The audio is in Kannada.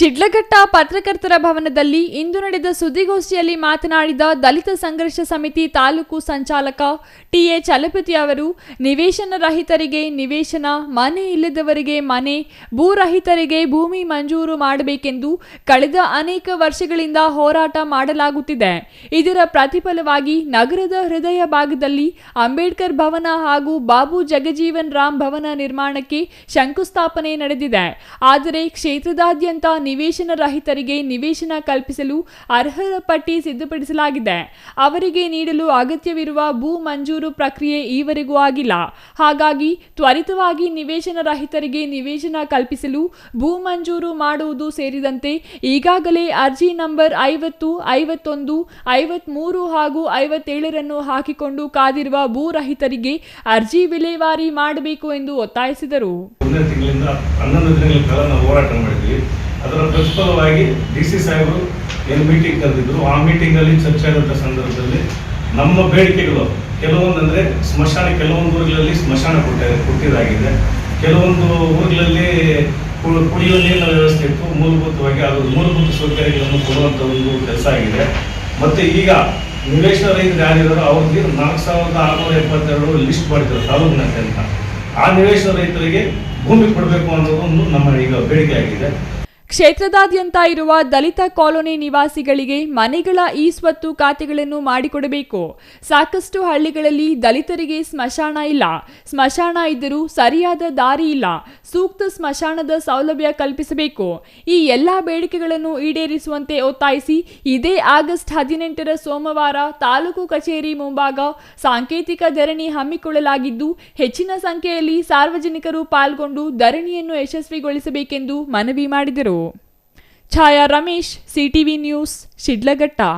ಶಿಡ್ಲಘಟ್ಟ ಪತ್ರಕರ್ತರ ಭವನದಲ್ಲಿ ಇಂದು ನಡೆದ ಸುದ್ದಿಗೋಷ್ಠಿಯಲ್ಲಿ ಮಾತನಾಡಿದ ದಲಿತ ಸಂಘರ್ಷ ಸಮಿತಿ ತಾಲೂಕು ಸಂಚಾಲಕ ಟಿಎ ಚಲಪತಿ ಅವರು, ನಿವೇಶನ ರಹಿತರಿಗೆ ನಿವೇಶನ, ಮನೆ ಇಲ್ಲದವರಿಗೆ ಮನೆ ಭೂರಹಿತರಿಗೆ ಭೂಮಿ ಮಂಜೂರು ಮಾಡಬೇಕೆಂದು ಕಳೆದ ಅನೇಕ ವರ್ಷಗಳಿಂದ ಹೋರಾಟ ಮಾಡಲಾಗುತ್ತಿದೆ. ಇದರ ಪ್ರತಿಫಲವಾಗಿ ನಗರದ ಹೃದಯ ಭಾಗದಲ್ಲಿ ಅಂಬೇಡ್ಕರ್ ಭವನ ಹಾಗೂ ಬಾಬು ಜಗಜೀವನ್ ರಾಮ್ ಭವನ ನಿರ್ಮಾಣಕ್ಕೆ ಶಂಕುಸ್ಥಾಪನೆ ನಡೆದಿದೆ. ಆದರೆ ಕ್ಷೇತ್ರದಾದ್ಯಂತ ನಿವೇಶನ ರಹಿತರಿಗೆ ನಿವೇಶನ ಕಲ್ಪಿಸಲು ಅರ್ಹರ ಪಟ್ಟಿ ಸಿದ್ಧಪಡಿಸಲಾಗಿದೆ. ಅವರಿಗೆ ನೀಡಲು ಅಗತ್ಯವಿರುವ ಭೂ ಮಂಜೂರು ಪ್ರಕ್ರಿಯೆ ಈವರೆಗೂ ಆಗಿಲ್ಲ. ಹಾಗಾಗಿ ತ್ವರಿತವಾಗಿ ನಿವೇಶನ ರಹಿತರಿಗೆ ನಿವೇಶನ ಕಲ್ಪಿಸಲು ಭೂ ಮಂಜೂರು ಮಾಡುವುದು ಸೇರಿದಂತೆ ಈಗಾಗಲೇ ಅರ್ಜಿ ನಂಬರ್ ಐವತ್ತು, ಐವತ್ತೊಂದು, ಐವತ್ಮೂರು ಹಾಗೂ ಐವತ್ತೇಳರನ್ನು ಹಾಕಿಕೊಂಡು ಕಾದಿರುವ ಭೂ ರಹಿತರಿಗೆ ಅರ್ಜಿ ವಿಲೇವಾರಿ ಮಾಡಬೇಕು ಎಂದು ಒತ್ತಾಯಿಸಿದರು. ಅದರ ಪ್ರತಿಫಲವಾಗಿ ಡಿ ಸಿ ಸಾಹೇಬರು ಏನು ಮೀಟಿಂಗ್ ಕರೆದಿದ್ರು, ಆ ಮೀಟಿಂಗಲ್ಲಿ ಚರ್ಚೆ ಆದಂಥ ಸಂದರ್ಭದಲ್ಲಿ ನಮ್ಮ ಬೇಡಿಕೆಗಳು ಕೆಲವೊಂದಂದರೆ ಸ್ಮಶಾನ, ಕೆಲವೊಂದು ಊರುಗಳಲ್ಲಿ ಸ್ಮಶಾನ ಕೊಟ್ಟ, ಕೊಟ್ಟಿದ್ದಾಗಿದೆ. ಕೆಲವೊಂದು ಊರುಗಳಲ್ಲಿ ಕುಡಿಯುವ ನೀರಿನ ವ್ಯವಸ್ಥೆ ಇತ್ತು. ಮೂಲಭೂತವಾಗಿ ಅದು ಮೂಲಭೂತ ಸೌಕರ್ಯಗಳನ್ನು ಕೊಡುವಂಥ ಒಂದು ಕೆಲಸ ಆಗಿದೆ. ಮತ್ತು ಈಗ ನಿವೇಶನ ರೈತರು ಯಾರಿದ್ದಾರೋ ಅವ್ರಿಗೆ ನಾಲ್ಕು ಸಾವಿರದ ಆರುನೂರ ಎಪ್ಪತ್ತೆರಡು ಲಿಸ್ಟ್ ಮಾಡಿದ್ದಾರೆ ತಾಲೂಕಿನಾದ್ಯಂತ ಆ ನಿವೇಶನ ರೈತರಿಗೆ ಭೂಮಿ ಕೊಡಬೇಕು ಅನ್ನೋದು ಒಂದು ನಮ್ಮ ಈಗ ಬೇಡಿಕೆ ಆಗಿದೆ. ಕ್ಷೇತ್ರದಾದ್ಯಂತ ಇರುವ ದಲಿತ ಕಾಲೋನಿ ನಿವಾಸಿಗಳಿಗೆ ಮನೆಗಳ ಈ ಸ್ವತ್ತು ಖಾತೆಗಳನ್ನು ಮಾಡಿಕೊಡಬೇಕು. ಸಾಕಷ್ಟು ಹಳ್ಳಿಗಳಲ್ಲಿ ದಲಿತರಿಗೆ ಸ್ಮಶಾನ ಇಲ್ಲ. ಸ್ಮಶಾನ ಇದ್ದರೂ ಸರಿಯಾದ ದಾರಿ ಇಲ್ಲ. ಸೂಕ್ತ ಸ್ಮಶಾನದ ಸೌಲಭ್ಯ ಕಲ್ಪಿಸಬೇಕು. ಈ ಎಲ್ಲ ಬೇಡಿಕೆಗಳನ್ನು ಈಡೇರಿಸುವಂತೆ ಒತ್ತಾಯಿಸಿ ಇದೇ ಆಗಸ್ಟ್ ಹದಿನೆಂಟರ ಸೋಮವಾರ ತಾಲೂಕು ಕಚೇರಿ ಮುಂಭಾಗ ಸಾಂಕೇತಿಕ ಧರಣಿ ಹಮ್ಮಿಕೊಳ್ಳಲಾಗಿದ್ದು, ಹೆಚ್ಚಿನ ಸಂಖ್ಯೆಯಲ್ಲಿ ಸಾರ್ವಜನಿಕರು ಪಾಲ್ಗೊಂಡು ಧರಣಿಯನ್ನು ಯಶಸ್ವಿಗೊಳಿಸಬೇಕೆಂದು ಮನವಿ ಮಾಡಿದರು. Chhaya Ramesh CTV news Shidlaghatta.